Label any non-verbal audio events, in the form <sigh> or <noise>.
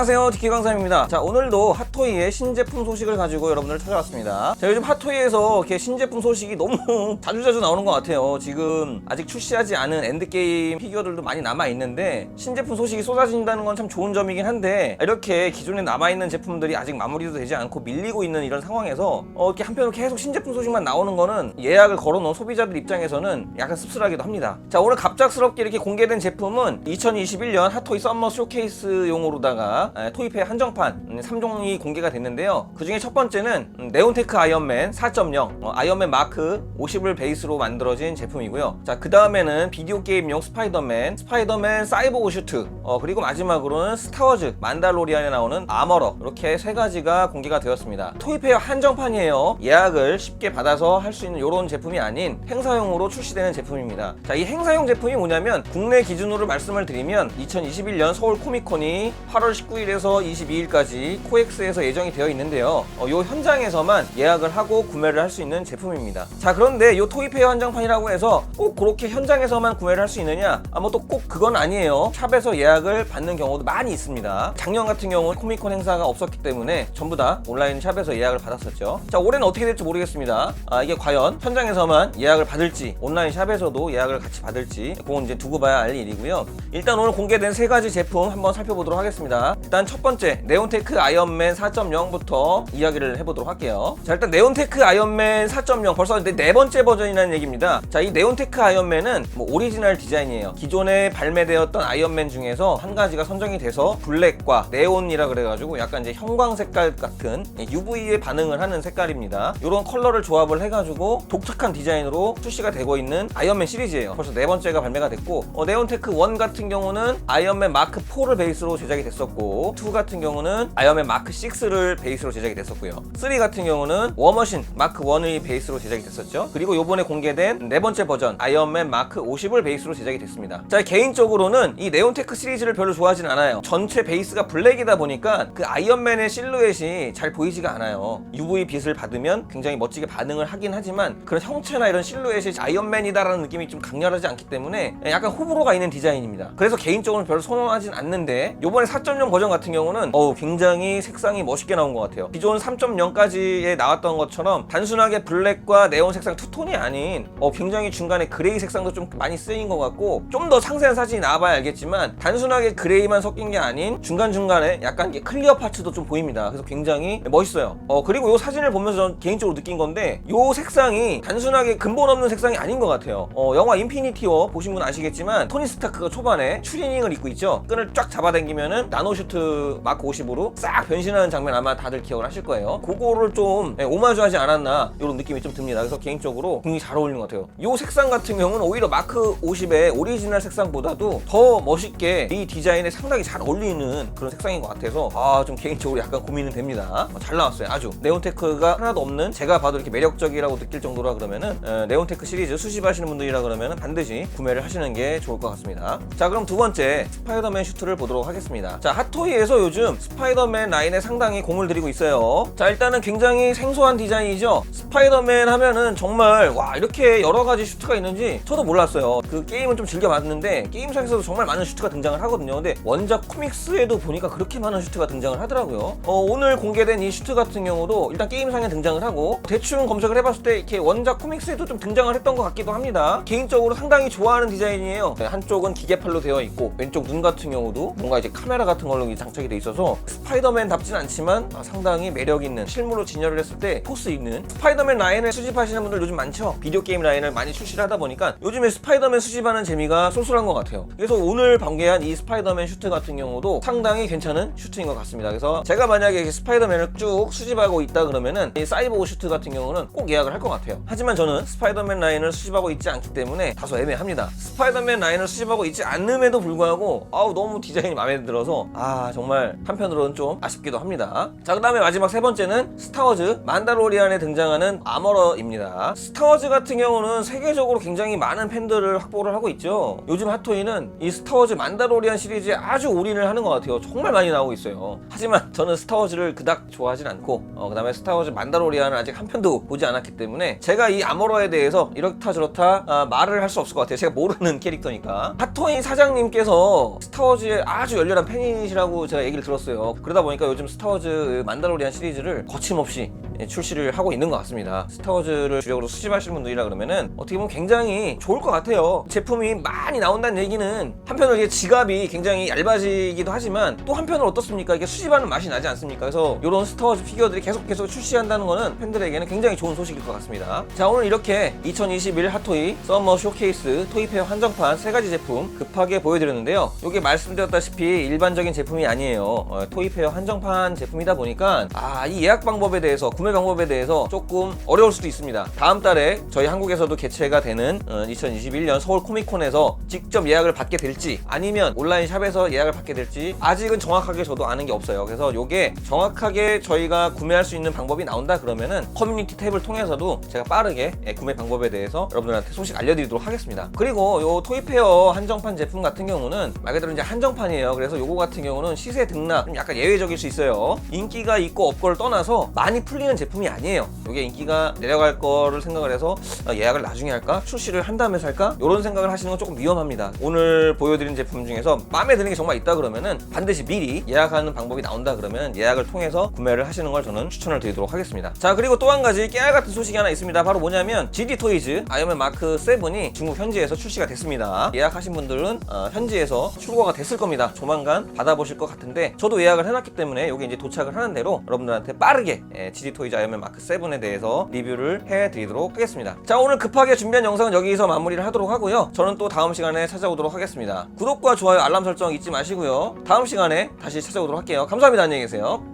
안녕하세요. 디키 강사입니다. 자 오늘도 핫토이의 신제품 소식을 가지고 여러분들 찾아왔습니다. 자 요즘 핫토이에서 이렇게 신제품 소식이 너무 <laughs> 자주자주 나오는 것 같아요. 지금 아직 출시하지 않은 엔드게임 피규어들도 많이 남아있는데 신제품 소식이 쏟아진다는 건 참 좋은 점이긴 한데 이렇게 기존에 남아있는 제품들이 아직 마무리도 되지 않고 밀리고 있는 이런 상황에서 어, 이렇게 한편으로 계속 신제품 소식만 나오는 거는 예약을 걸어놓은 소비자들 입장에서는 약간 씁쓸하기도 합니다. 자 오늘 갑작스럽게 이렇게 공개된 제품은 2021년 핫토이 썸머 쇼케이스용으로다가 에, 토이페 한정판 음, 3종이 공개가 됐는데요. 그 중에 첫 번째는 음, 네온테크 아이언맨 4.0 어, 아이언맨 마크 50을 베이스로 만들어진 제품이고요. 자, 그 다음에는 비디오 게임용 스파이더맨, 스파이더맨 사이보그 슈트, 어, 그리고 마지막으로는 스타워즈 만달로리안에 나오는 아머러 이렇게 세 가지가 공개가 되었습니다. 토이페어 한정판이에요. 예약을 쉽게 받아서 할 수 있는 이런 제품이 아닌 행사용으로 출시되는 제품입니다. 자, 이 행사용 제품이 뭐냐면 국내 기준으로 말씀을 드리면 2021년 서울 코미콘이 8월 19일 에서 22일까지 코엑스에서 예정이 되어 있는데요. 어, 요 현장에서만 예약을 하고 구매를 할 수 있는 제품입니다. 자, 그런데 요 토이페어 한정판이라고 해서 꼭 그렇게 현장에서만 구매를 할 수 있느냐? 아, 뭐또꼭 그건 아니에요. 샵에서 예약을 받는 경우도 많이 있습니다. 작년 같은 경우는 코미콘 행사가 없었기 때문에 전부 다 온라인 샵에서 예약을 받았었죠. 자, 올해는 어떻게 될지 모르겠습니다. 아, 이게 과연 현장에서만 예약을 받을지, 온라인 샵에서도 예약을 같이 받을지, 그건 이제 두고 봐야 알 일이고요. 일단 오늘 공개된 세 가지 제품 한번 살펴보도록 하겠습니다. 일단 첫 번째, 네온테크 아이언맨 4.0부터 이야기를 해보도록 할게요. 자, 일단 네온테크 아이언맨 4.0 벌써 네 번째 버전이라는 얘기입니다. 자, 이 네온테크 아이언맨은 뭐 오리지널 디자인이에요. 기존에 발매되었던 아이언맨 중에서 한 가지가 선정이 돼서 블랙과 네온이라 그래가지고 약간 이제 형광 색깔 같은 UV에 반응을 하는 색깔입니다. 이런 컬러를 조합을 해가지고 독특한 디자인으로 출시가 되고 있는 아이언맨 시리즈예요. 벌써 네 번째가 발매가 됐고 어, 네온테크 1 같은 경우는 아이언맨 마크 4를 베이스로 제작이 됐었고 2 같은 경우는 아이언맨 마크 6를 베이스로 제작이 됐었고요. 3 같은 경우는 워머신 마크 1의 베이스로 제작이 됐었죠. 그리고 요번에 공개된 네 번째 버전 아이언맨 마크 50을 베이스로 제작이 됐습니다. 자 개인적으로는 이 네온테크 시리즈를 별로 좋아하진 않아요. 전체 베이스가 블랙이다 보니까 그 아이언맨의 실루엣이 잘 보이지가 않아요. UV 빛을 받으면 굉장히 멋지게 반응을 하긴 하지만 그런 형체나 이런 실루엣이 아이언맨이다라는 느낌이 좀 강렬하지 않기 때문에 약간 호불호가 있는 디자인입니다. 그래서 개인적으로 별로 선호하진 않는데 요번에 4.0 버전 같은 경우는 어우 굉장히 색상이 멋있게 나온 것 같아요. 기존 3.0까지에 나왔던 것처럼 단순하게 블랙과 네온 색상 투톤이 아닌 어 굉장히 중간에 그레이 색상도 좀 많이 쓰인 것 같고 좀 더 상세한 사진이 나와봐야 알겠지만 단순하게 그레이만 섞인 게 아닌 중간중간에 약간 클리어 파츠도 좀 보입니다. 그래서 굉장히 멋있어요. 어 그리고 이 사진을 보면서 전 개인적으로 느낀 건데 이 색상이 단순하게 근본 없는 색상이 아닌 것 같아요. 어 영화 인피니티 워 보신 분 아시겠지만 토니 스타크가 초반에 추리닝을 입고 있죠. 끈을 쫙 잡아당기면은 나노슈트 마크 50으로 싹 변신하는 장면 아마 다들 기억을 하실 거예요. 그거를 좀 예, 오마주하지 않았나 이런 느낌이 좀 듭니다. 그래서 개인적으로 굉장히 잘 어울리는 것 같아요. 이 색상 같은 경우는 오히려 마크 50의 오리지널 색상보다도 더 멋있게 이 디자인에 상당히 잘 어울리는 그런 색상인 것 같아서 아 좀 개인적으로 약간 고민은 됩니다. 어, 잘 나왔어요. 아주 네온테크가 하나도 없는 제가 봐도 이렇게 매력적이라고 느낄 정도라 그러면은 어, 네온테크 시리즈 수집하시는 분들이라 그러면은 반드시 구매를 하시는 게 좋을 것 같습니다. 자 그럼 두 번째 스파이더맨 슈트를 보도록 하겠습니다. 자 핫토이 에서 요즘 스파이더맨 라인에 상당히 공을 들이고 있어요. 자 일단은 굉장히 생소한 디자인이죠. 스파이더맨 하면은 정말 와 이렇게 여러 가지 슈트가 있는지 저도 몰랐어요. 그 게임은 좀 즐겨봤는데 게임상에서도 정말 많은 슈트가 등장을 하거든요. 근데 원작 코믹스에도 보니까 그렇게 많은 슈트가 등장을 하더라고요. 어, 오늘 공개된 이 슈트 같은 경우도 일단 게임상에 등장을 하고 대충 검색을 해봤을 때 이렇게 원작 코믹스에도 좀 등장을 했던 것 같기도 합니다. 개인적으로 상당히 좋아하는 디자인이에요. 네, 한쪽은 기계팔로 되어 있고 왼쪽 눈 같은 경우도 뭔가 이제 카메라 같은 걸로 장착이 돼 있어서 스파이더맨답진 않지만 아, 상당히 매력 있는 실물로 진열을 했을 때 포스 있는 스파이더맨 라인을 수집하시는 분들 요즘 많죠. 비디오 게임 라인을 많이 출시를 하다 보니까 요즘에 스파이더맨 수집하는 재미가 쏠쏠한 것 같아요. 그래서 오늘 방개한 이 스파이더맨 슈트 같은 경우도 상당히 괜찮은 슈트인 것 같습니다. 그래서 제가 만약에 스파이더맨을 쭉 수집하고 있다 그러면은 이 사이보그 슈트 같은 경우는 꼭 예약을 할 것 같아요. 하지만 저는 스파이더맨 라인을 수집하고 있지 않기 때문에 다소 애매합니다. 스파이더맨 라인을 수집하고 있지 않음에도 불구하고 아우 너무 디자인이 마음에 들어서 아 정말 한편으로는 좀 아쉽기도 합니다. 자 그 다음에 마지막 세 번째는 스타워즈 만다로리안에 등장하는 아머러입니다. 스타워즈 같은 경우는 세계적으로 굉장히 많은 팬들을 확보를 하고 있죠. 요즘 핫토이는 이 스타워즈 만다로리안 시리즈에 아주 올인을 하는 것 같아요. 정말 많이 나오고 있어요. 하지만 저는 스타워즈를 그닥 좋아하진 않고 어, 그 다음에 스타워즈 만다로리안을 아직 한 편도 보지 않았기 때문에 제가 이 아머러에 대해서 이렇다 저렇다 아, 말을 할 수 없을 것 같아요. 제가 모르는 캐릭터니까. 핫토이 사장님께서 스타워즈의 아주 열렬한 팬이시라고 있다고 제가 얘기를 들었어요. 그러다 보니까 요즘 스타워즈 만다로리안 시리즈를 거침없이 예, 출시를 하고 있는 것 같습니다. 스타워즈를 주력으로 수집하시는 분들이라 그러면은 어떻게 보면 굉장히 좋을 것 같아요. 제품이 많이 나온다는 얘기는 한편으로 이게 지갑이 굉장히 얇아지기도 하지만 또 한편으로 어떻습니까? 이게 수집하는 맛이 나지 않습니까? 그래서 이런 스타워즈 피규어들이 계속 계속 출시한다는 거는 팬들에게는 굉장히 좋은 소식일 것 같습니다. 자 오늘 이렇게 2021 핫토이 썸머 쇼케이스 토이페어 한정판 세 가지 제품 급하게 보여드렸는데요. 이게 말씀드렸다시피 일반적인 제품이 아니에요. 어, 토이페어 한정판 제품이다 보니까 아 이 예약 방법에 대해서 구매 방법에 대해서 조금 어려울 수도 있습니다. 다음 달에 저희 한국에서도 개최가 되는 어, 2021년 서울 코미콘에서 직접 예약을 받게 될지 아니면 온라인 샵에서 예약을 받게 될지 아직은 정확하게 저도 아는 게 없어요. 그래서 이게 정확하게 저희가 구매할 수 있는 방법이 나온다 그러면은 커뮤니티 탭을 통해서도 제가 빠르게 예, 구매 방법에 대해서 여러분들한테 소식 알려드리도록 하겠습니다. 그리고 요 토이페어 한정판 제품 같은 경우는 말 그대로 이제 한정판이에요. 그래서 요거 같은 경우는 시세 등락 좀 약간 예외적일 수 있어요. 인기가 있고 없고를 떠나서 많이 풀리는 제품이 아니에요. 요게 인기가 내려갈 거를 생각을 해서 아, 예약을 나중에 할까? 출시를 한 다음에 살까? 이런 생각을 하시는 건 조금 위험합니다. 오늘 보여드린 제품 중에서 마음에 드는 게 정말 있다 그러면은 반드시 미리 예약하는 방법이 나온다 그러면 예약을 통해서 구매를 하시는 걸 저는 추천을 드리도록 하겠습니다. 자 그리고 또 한 가지 깨알 같은 소식이 하나 있습니다. 바로 뭐냐면 GD 토이즈 아이언맨 마크 7이 중국 현지에서 출시가 됐습니다. 예약하신 분들은 어, 현지에서 출고가 됐을 겁니다. 조만간 받아보실 것 같은데 저도 예약을 해놨기 때문에 이게 이제 도착을 하는 대로 여러분들한테 빠르게 예, GD 토이즈 아이언맨 마크 7에 대해서 리뷰를 해드리도록 하겠습니다. 자 오늘 급하게 준비한 영상은 여기서 마무리를 하도록 하고요. 저는 또 다음 시간에 찾아오도록 하겠습니다. 구독과 좋아요 알람 설정 잊지 마시고요. 다음 시간에 다시 찾아오도록 할게요. 감사합니다. 안녕히 계세요.